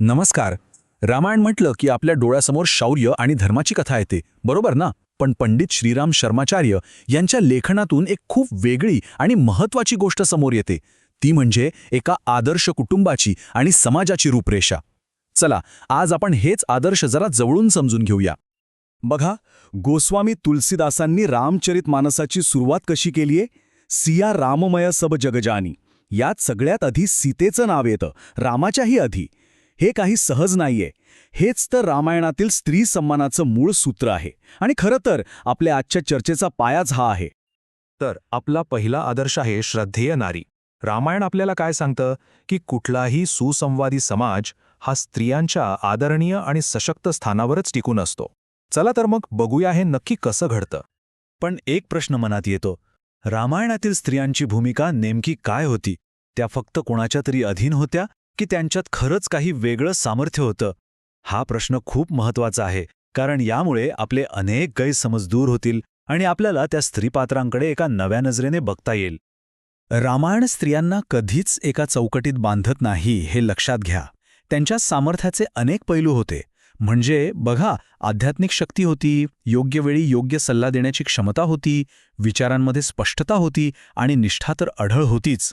नमस्कार. रामायण म्हटलं की आपल्या डोळ्यासमोर शौर्य आणि धर्माची कथा येते. बरोबर ना? पण पंडित श्रीराम शर्माचार्य यांच्या लेखनातून एक खूप वेगळी आणि महत्वाची गोष्ट समोर येते. ती म्हणजे एका आदर्श कुटुंबाची आणि समाजाची रूपरेषा. चला आज आपण हेच आदर्श जरा जवळून समजून घेऊया. बघा गोस्वामी तुलसीदासांनी रामचरित मानसाची सुरुवात कशी केलीये? सिया राममय सब जगजानी. यात सगळ्यात आधी सीतेचं नाव येतं रामाच्याही आधी. हे काही सहज नाहीये. हेच तर रामायणातील स्त्री सन्मानाचं मूळ सूत्र आहे. आणि खरं तर आपल्या आजच्या चर्चेचा पायाच हा आहे. तर आपला पहिला आदर्श आहे श्रद्धेय नारी. रामायण आपल्याला काय सांगतं? की कुठलाही सुसंवादी समाज हा स्त्रियांच्या आदरणीय आणि सशक्त स्थानावरच टिकून असतो. चला तर मग बघूया हे नक्की कसं घडतं. पण एक प्रश्न मनात येतो. रामायणातील स्त्रियांची भूमिका नेमकी काय होती? त्या फक्त कोणाच्या तरी अधीन होत्या? की त्यांच्यात खरंच काही वेगळं सामर्थ्य होतं? हा प्रश्न खूप महत्त्वाचा आहे कारण यामुळे आपले अनेक गैरसमज दूर होतील आणि आपल्याला त्या स्त्रीपात्रांकडे एका नव्या नजरेने बघता येईल. रामायण स्त्रियांना कधीच एका चौकटीत बांधत नाही हे लक्षात घ्या. त्यांच्या सामर्थ्याचे अनेक पैलू होते. म्हणजे बघा आध्यात्मिक शक्ती होती योग्य वेळी योग्य सल्ला देण्याची क्षमता होती विचारांमध्ये स्पष्टता होती आणि निष्ठा तर अढळ होतीच.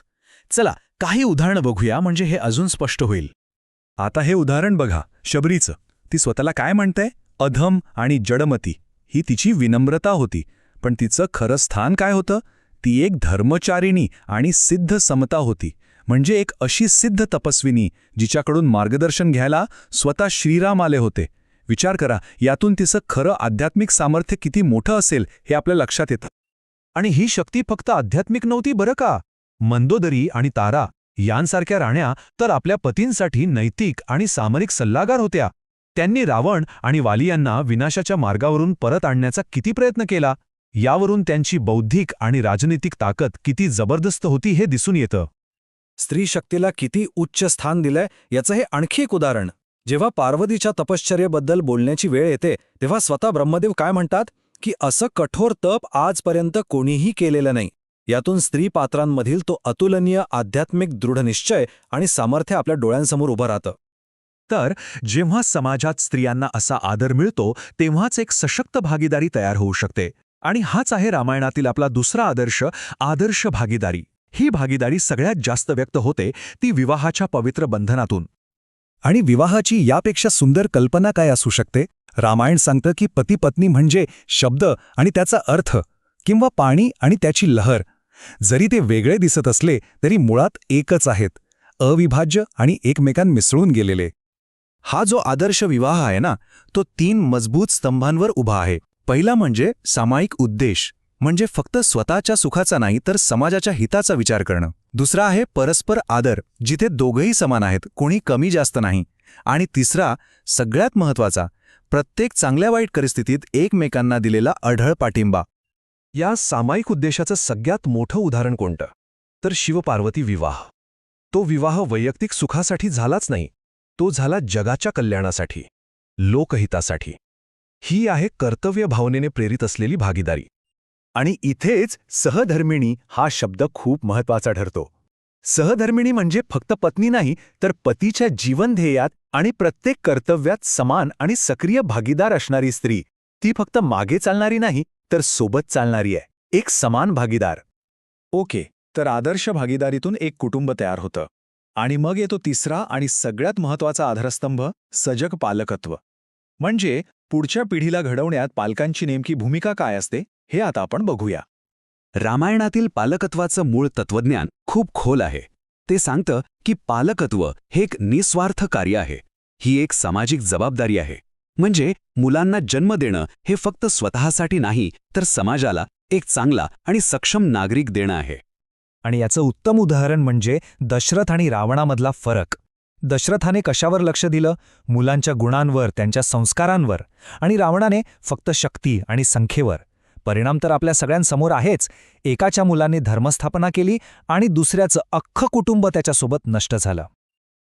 चला काही उदाहरणं बघूया म्हणजे हे अजून स्पष्ट होईल. आता हे उदाहरण बघा शबरीचं. ती स्वतःला काय म्हणते? अधम आणि जडमती. ही तिची विनम्रता होती. पण तिचं खरं स्थान काय होतं? ती एक धर्मचारिणी आणि सिद्ध समता होती. म्हणजे एक अशी सिद्ध तपस्विनी जिच्याकडून मार्गदर्शन घ्यायला स्वतः श्रीराम आले होते. विचार करा यातून तिचं खरं आध्यात्मिक सामर्थ्य किती मोठं असेल हे आपल्या लक्षात येतं. आणि ही शक्ती फक्त आध्यात्मिक नव्हती बरं का? मंदोदरी आणि तारा यांसारख्या राण्या तर आपल्या पतींसाठी नैतिक आणि सामरिक सल्लागार होत्या. त्यांनी रावण आणि वाली यांना विनाशाच्या मार्गावरून परत आणण्याचा किती प्रयत्न केला? यावरून त्यांची बौद्धिक आणि राजनीतिक ताकद किती जबरदस्त होती हे दिसून येतं. स्त्री शक्तीला किती उच्च स्थान दिलंय याचं हे आणखी एक उदाहरण. जेव्हा पार्वतीच्या तपश्चर्येबद्दल बोलण्याची वेळ येते तेव्हा स्वतः ब्रह्मदेव काय म्हणतात? की असं कठोर तप आजपर्यंत कोणीही केलेलं नाही. यातून स्त्री पात्रांमधील तो अतुलनीय आध्यात्मिक दृढनिश्चय आणि सामर्थ्य आपल्या डोळ्यांसमोर उभं राहतं. तर जेव्हा समाजात स्त्रियांना असा आदर मिळतो तेव्हाच एक सशक्त भागीदारी तयार होऊ शकते. आणि हाच आहे रामायणातील आपला दुसरा आदर्श आदर्श भागीदारी. ही भागीदारी सगळ्यात जास्त व्यक्त होते ती विवाहाच्या पवित्र बंधनातून. आणि विवाहाची यापेक्षा सुंदर कल्पना काय असू शकते? रामायण सांगतं की पती पत्नी म्हणजे शब्द आणि त्याचा अर्थ किंवा पाणी आणि त्याची लहर जरी ते वेगळे दिसत असले तरी मुळात एकच आहेत अविभाज्य आणि एकमेकां मिसळून गेलेले. हा जो आदर्श विवाह आहे ना तो तीन मजबूत स्तंभांवर उभा आहे. पहिला म्हणजे सामायिक उद्देश म्हणजे फक्त स्वतःच्या सुखाचा नाही तर समाजाच्या हिताचा विचार करणं. दुसरा आहे परस्पर आदर जिथे दोघंही समान आहेत कोणी कमी जास्त नाही. आणि तिसरा सगळ्यात महत्त्वाचा प्रत्येक चांगल्या वाईट परिस्थितीत एकमेकांना दिलेला अढळ पाठिंबा. या सामायिक उद्देशाचं सगळ्यात मोठं उदाहरण कोणतं? तर शिवपार्वती विवाह. तो विवाह वैयक्तिक सुखासाठी झालाच नाही तो झाला जगाच्या कल्याणासाठी लोकहितासाठी. ही आहे कर्तव्य भावनेने प्रेरित असलेली भागीदारी. आणि इथेच सहधर्मिणी हा शब्द खूप महत्त्वाचा ठरतो. सहधर्मिणी म्हणजे फक्त पत्नी नाही तर पतीच्या जीवनध्येयात आणि प्रत्येक कर्तव्यात समान आणि सक्रिय भागीदार असणारी स्त्री. ती फक्त मागे चालणारी नाही तर सोबत चालणारी आहे. एक समान भागीदार. ओके तर आदर्श भागीदारीतून एक कुटुंब तयार होतं. आणि मग येतो तिसरा आणि सगळ्यात महत्त्वाचा आधारस्तंभ सजग पालकत्व. म्हणजे पुढच्या पिढीला घडवण्यात पालकांची नेमकी भूमिका काय असते हे आता आपण बघूया. रामायणातील पालकत्वाचं मूळ तत्वज्ञान खूप खोल आहे. ते सांगतं की पालकत्व हे एक निस्वार्थ कार्य आहे. ही एक सामाजिक जबाबदारी आहे. म्हणजे मुलांना जन्म देणं हे फक्त स्वतःसाठी नाही तर समाजाला एक चांगला आणि सक्षम नागरिक देणं आहे. आणि याचं उत्तम उदाहरण म्हणजे दशरथ आणि रावणामधला फरक. दशरथाने कशावर लक्ष दिलं? मुलांच्या गुणांवर त्यांच्या संस्कारांवर. आणि रावणाने फक्त शक्ती आणि संख्येवर. परिणाम तर आपल्या सगळ्यांसमोर आहेच. एकाच्या मुलाने धर्मस्थापना केली आणि दुसऱ्याचं अख्खं कुटुंब त्याच्यासोबत नष्ट झालं.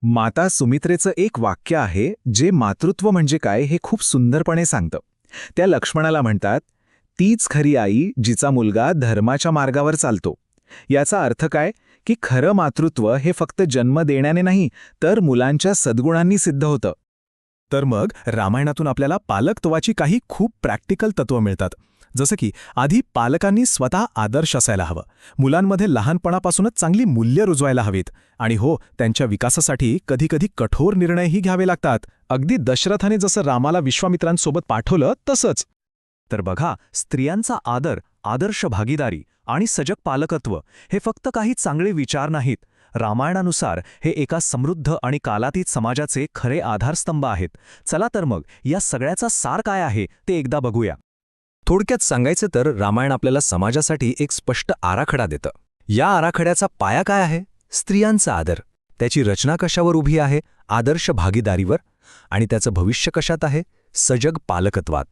माता सुमित्रेचं एक वाक्य आहे जे मातृत्व म्हणजे काय हे खूप सुंदरपणे सांगतं. त्या लक्ष्मणाला म्हणतात तीच खरी आई जिचा मुलगा धर्माच्या मार्गावर चालतो. याचा अर्थ काय? की खरं मातृत्व हे फक्त जन्म देण्याने नाही तर मुलांच्या सद्गुणांनी सिद्ध होतं. तर मग रामायणातून आपल्याला पालकत्वाची काही खूप प्रॅक्टिकल तत्वं मिळतात. जसं की आधी पालकांनी स्वतः आदर्श असायला हवं. मुलांमध्ये लहानपणापासूनच चांगली मूल्य रुजवायला हवीत. आणि हो त्यांच्या विकासासाठी कधीकधी कठोर निर्णयही घ्यावे लागतात. अगदी दशरथाने जसं रामाला विश्वामित्रांसोबत पाठवलं तसंच. तर बघा स्त्रियांचा आदर आदर्श भागीदारी आणि सजग पालकत्व हे फक्त काही चांगले विचार नाहीत. रामायणानुसार हे एका समृद्ध आणि कालातीत समाजाचे खरे आधारस्तंभ आहेत. चला तर मग या सगळ्याचा सार काय आहे ते एकदा बघूया. थोडक्यात सांगायचं तर रामायण आपल्याला समाजासाठी एक स्पष्ट आराखडा देतं. या आराखड्याचा पाया काय आहे? स्त्रियांचा आदर. त्याची रचना कशावर उभी आहे? आदर्श भागीदारीवर. आणि त्याचं भविष्य कशात आहे? सजग पालकत्वात.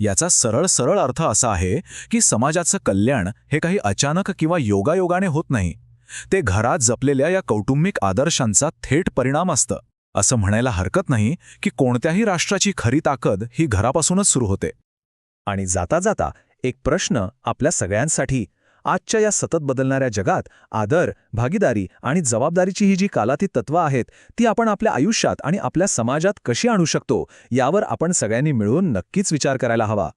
याचा सरळ सरळ अर्थ असा आहे की समाजाचं कल्याण हे काही अचानक किंवा योगायोगाने होत नाही. ते घरात जपलेल्या या कौटुंबिक आदर्शांचा थेट परिणाम असतं. असं म्हणायला हरकत नाही की कोणत्याही राष्ट्राची खरी ताकद ही घरापासूनच सुरू होते. आणि जाता जाता एक प्रश्न आपल्या सगळ्यांसाठी. आजच्या या सतत बदलणाऱ्या जगात आदर भागीदारी आणि जबाबदारीची ही जी कालातीत तत्त्वं आहेत ती आपण आपल्या आयुष्यात आणि आपल्या समाजात कशी आणू शकतो यावर आपण सगळ्यांनी मिळून नक्कीच विचार करायला हवा.